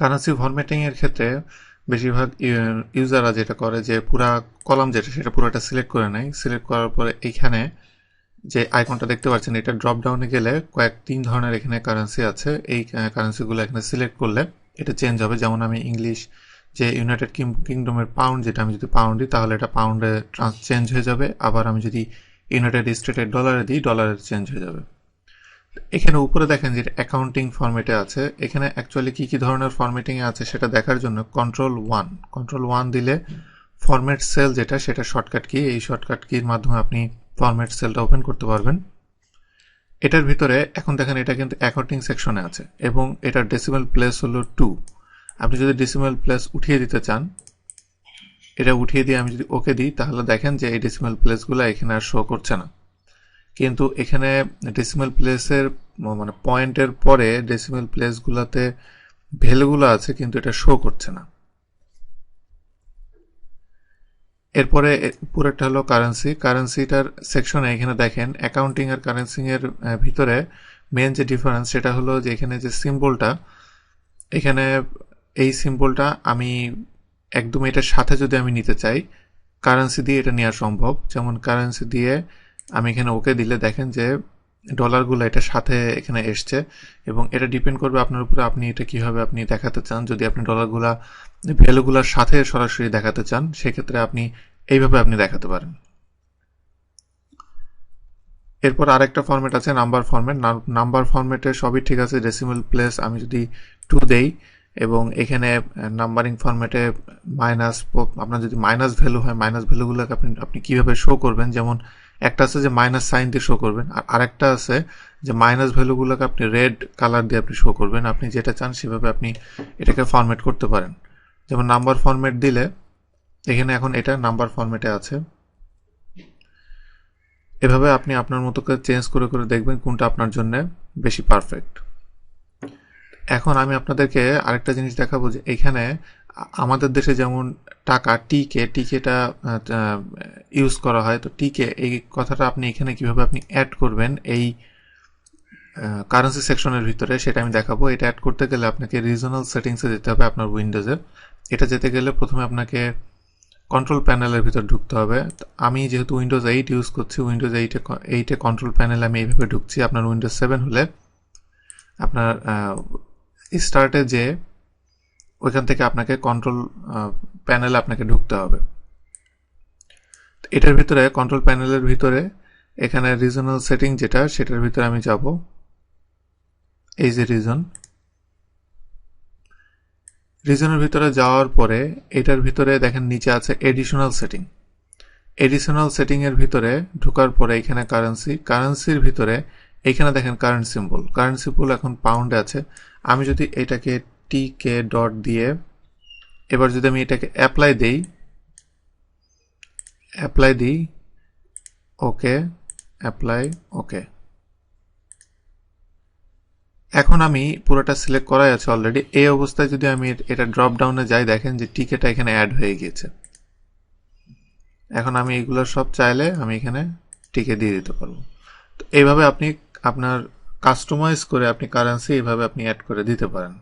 Currency formatting এর ক্ষেত্রে বেশিরভাগ ইউজাররা যেটা করে যে পুরা কলাম যেটা, সেটা পুরোটা সিলেক্ট করে নেয়। সিলেক্ট করার পরে এইখানে যে আইকনটা দেখতে পাচ্ছেন, এটা ড্রপ ডাউনে গেলে কয়েক তিন ধরনের এখানে কারেন্সি আছে। এই কারেন্সিগুলো এখানে সিলেক্ট করলে এটা চেঞ্জ হবে। যেমন আমি ইংলিশ যে ইউনাইটেড কিংডমের পাউন্ড যেটা আমি যদি পাউন্ড দিই, তাহলে এটা পাউন্ডে চেঞ্জ হয়ে যাবে। আবার আমি যদি ইউনাইটেড স্টেটের ডলারে দিই ডলারে চেঞ্জ হয়ে যাবে। এখানে উপরে দেখেন যে অ্যাকাউন্টিং ফরম্যাটে আছে। এখানে অ্যাকচুয়ালি কি কি ধরনের ফরম্যাটিং আছে সেটা দেখার জন্য কন্ট্রোল ওয়ান কন্ট্রোল ওয়ান দিলে ফরম্যাট সেল যেটা, সেটা শর্টকাট কি এই শর্টকাট কির মাধ্যমে আপনি ফরম্যাট সেলটা ওপেন করতে পারবেন। এটার ভিতরে, এখন দেখেন এটা কিন্তু অ্যাকাউন্টিং সেকশনে আছে এবং এটার ডেসিমেল প্লেস হলো টু আপনি যদি ডেসিমেল প্লেস উঠিয়ে দিতে চান, এটা উঠিয়ে দিয়ে আমি যদি ওকে দিই, তাহলে দেখেন যে এই ডেসিমেল প্লেসগুলো এখানে আর শো করছে না। কিন্তু এখানে ডেসিমেল প্লেসের মানে পয়েন্টের পরে ডেসিমেল প্লেসগুলোতে ভ্যালুগুলো আছে, কিন্তু এটা শো করছে না। এরপরে পুরোটা হলো কারেন্সি কারেন্সিটার সেকশনে এখানে দেখেন অ্যাকাউন্টিং আর কারেন্সিং এর ভিতরে মেন যে ডিফারেন্স সেটা হলো যে এখানে যে সিম্বলটা এখানে এই সিম্বলটা আমি একদম এটার সাথে যদি আমি নিতে চাই কারেন্সি দিয়ে এটা নেওয়া সম্ভব। যেমন কারেন্সি দিয়ে আমি এখানে ওকে দিলে দেখেন যে ডলারগুলো এটার সাথে এখানে এসছে এবং এটা ডিপেন্ড করবে আপনার উপরে আপনি এটা কীভাবে আপনি দেখাতে চান। যদি আপনি ডলারগুলা ভ্যালুগুলোর সাথে সরাসরি দেখাতে চান, সেক্ষেত্রে আপনি এইভাবে আপনি দেখাতে পারেন। এরপর আরেকটা ফরম্যাট আছে নাম্বার ফরম্যাট নাম্বার ফরম্যাটে সবই ঠিক আছে ডেসিমেল প্লেস আমি যদি টু দেই এবং এখানে নাম্বারিং ফরম্যাটে মাইনাস আপনার যদি মাইনাস ভ্যালু হয় মাইনাস ভ্যালুগুলোকে আপনি আপনি কীভাবে শো করবেন? যেমন একটা আছে যে মাইনাস সাইন দিয়ে শো করবেন, আর আরেকটা আছে যে মাইনাস ভ্যালুগুলোকে আপনি রেড কালার দিয়ে আপনি শো করবেন। আপনি যেটা চান সেভাবে আপনি এটাকে ফরম্যাট করতে পারেন। যেমন নাম্বার ফরম্যাট দিলে, এখানে এখন এটা নাম্বার ফরম্যাটে আছে। এভাবে আপনি আপনার মতো করে চেঞ্জ করে করে দেখবেন কোনটা আপনার জন্য বেশি পারফেক্ট এখন আমি আপনাদেরকে আরেকটা জিনিস দেখাবো যে এখানে আমাদের দেশে যেমন টাকা টিকে টিকেটা ইউজ করা হয়, তো টিকে এই কথাটা আপনি এখানে কীভাবে আপনি অ্যাড করবেন, এই কারেন্সি সেকশনের ভিতরে, সেটা আমি দেখাবো। এটা অ্যাড করতে গেলে আপনাকে রিজনাল সেটিংসে যেতে হবে আপনার উইন্ডোজে এটা যেতে গেলে প্রথমে আপনাকে কন্ট্রোল প্যানেলের ভিতর ঢুকতে হবে। আমি যেহেতু উইন্ডোজ এইট ইউজ করছি উইন্ডোজ এইটে এইটে কন্ট্রোল প্যানেল আমি এইভাবে ঢুকছি আপনার উইন্ডোজ সেভেন হলে। আপনার স্টার্টে যে, ওইখান থেকে আপনাকে কন্ট্রোল প্যানেলে আপনাকে ঢুকতে হবে। এটার ভিতরে কন্ট্রোল প্যানেলের ভিতরে এখানে রিজনাল সেটিং যেটা, সেটার ভিতরে আমি যাব। এই যে রিজন রিজনের ভিতরে যাওয়ার পরে এটার ভিতরে দেখেন নিচে আছে এডিশনাল সেটিং এডিশনাল সেটিং এর ভিতরে ঢোকার পরে এখানে কারেন্সি কারেন্সির ভিতরে এখানে দেখেন কারেন্ট সিম্বল কারেন্ট সিম্বল এখন পাউন্ডে আছে। আমি যদি এটাকে টি কে ডট দিয়ে, এবার যদি আমি এটাকে অ্যাপ্লাই দেই অ্যাপ্লাই দিই ওকে অ্যাপ্লাই ওকে এখন আমি পুরোটা সিলেক্ট করাই আছে অলরেডি এই অবস্থায় যদি আমি এটা ড্রপ ডাউনে যাই, দেখেন যে টিকেটা এখানে অ্যাড হয়ে গিয়েছে। এখন আমি এগুলো সব চাইলে আমি এখানে টিকে দিয়ে দিতে পারব। তো এইভাবে আপনি আপনার কাস্টমাইজ করে আপনি কারেন্সি এইভাবে আপনি অ্যাড করে দিতে পারেন।